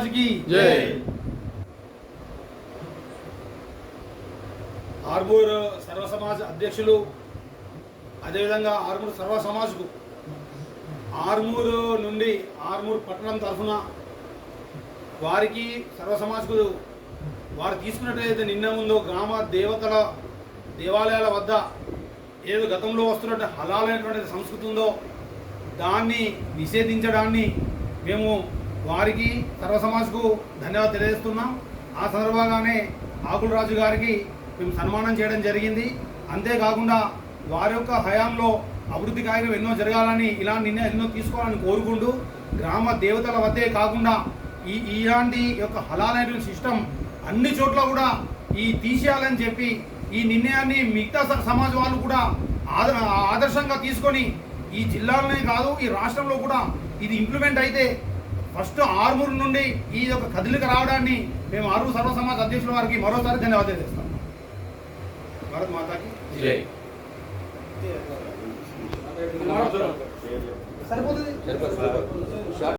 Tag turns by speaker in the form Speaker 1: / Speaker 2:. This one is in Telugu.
Speaker 1: మహారాజుకి ఆర్మూర్ సర్వ సమాజ్ అధ్యక్షులు అదేవిధంగా ఆర్మూర్ సర్వ సమాజ్కు ఆర్మూరు నుండి ఆర్మూర్ పట్టణం తరఫున వారికి సర్వ సమాజ్కు వారు తీసుకున్నట్టయితే నిన్న ఉందో గ్రామ దేవతల దేవాలయాల వద్ద ఏదో గతంలో వస్తున్నట్టు హలాలైనటువంటి సంస్కృతి ఉందో దాన్ని నిషేధించడాన్ని మేము వారికి సర్వ సమాజ్కు ధన్యవాదాలు తెలియజేస్తున్నాం. ఆ సందర్భంగానే ఆకుల రాజు గారికి మేము సన్మానం చేయడం జరిగింది. అంతేకాకుండా వారి యొక్క హయాంలో అభివృద్ధి కార్యక్రమం ఎన్నో జరగాలని ఇలాంటి నిర్ణయం ఎన్నో తీసుకోవాలని కోరుకుంటూ గ్రామ దేవతల వద్దే కాకుండా ఈ ఇలాంటి యొక్క హలాలైన సిస్టమ్ అన్ని చోట్ల కూడా ఈ తీసేయాలని చెప్పి ఈ నిర్ణయాన్ని మిగతా స- సమాజ వాళ్ళు కూడా ఆదర్ ఆదర్శంగా తీసుకొని ఈ జిల్లాలోనే కాదు ఈ రాష్ట్రంలో కూడా ఇది ఇంప్లిమెంట్ అయితే ఫస్ట్ ఆర్మూర్ నుండి ఈ యొక్క కదలిక రావడాన్ని మేము ఆర్మూర్ సర్వ సమాజ్ అధ్యక్షుల వారికి మరోసారి ధన్యవాదాలు తెలియజేస్తాం భారత్ మాతాకి
Speaker 2: జై.
Speaker 1: సరిపోతుంది?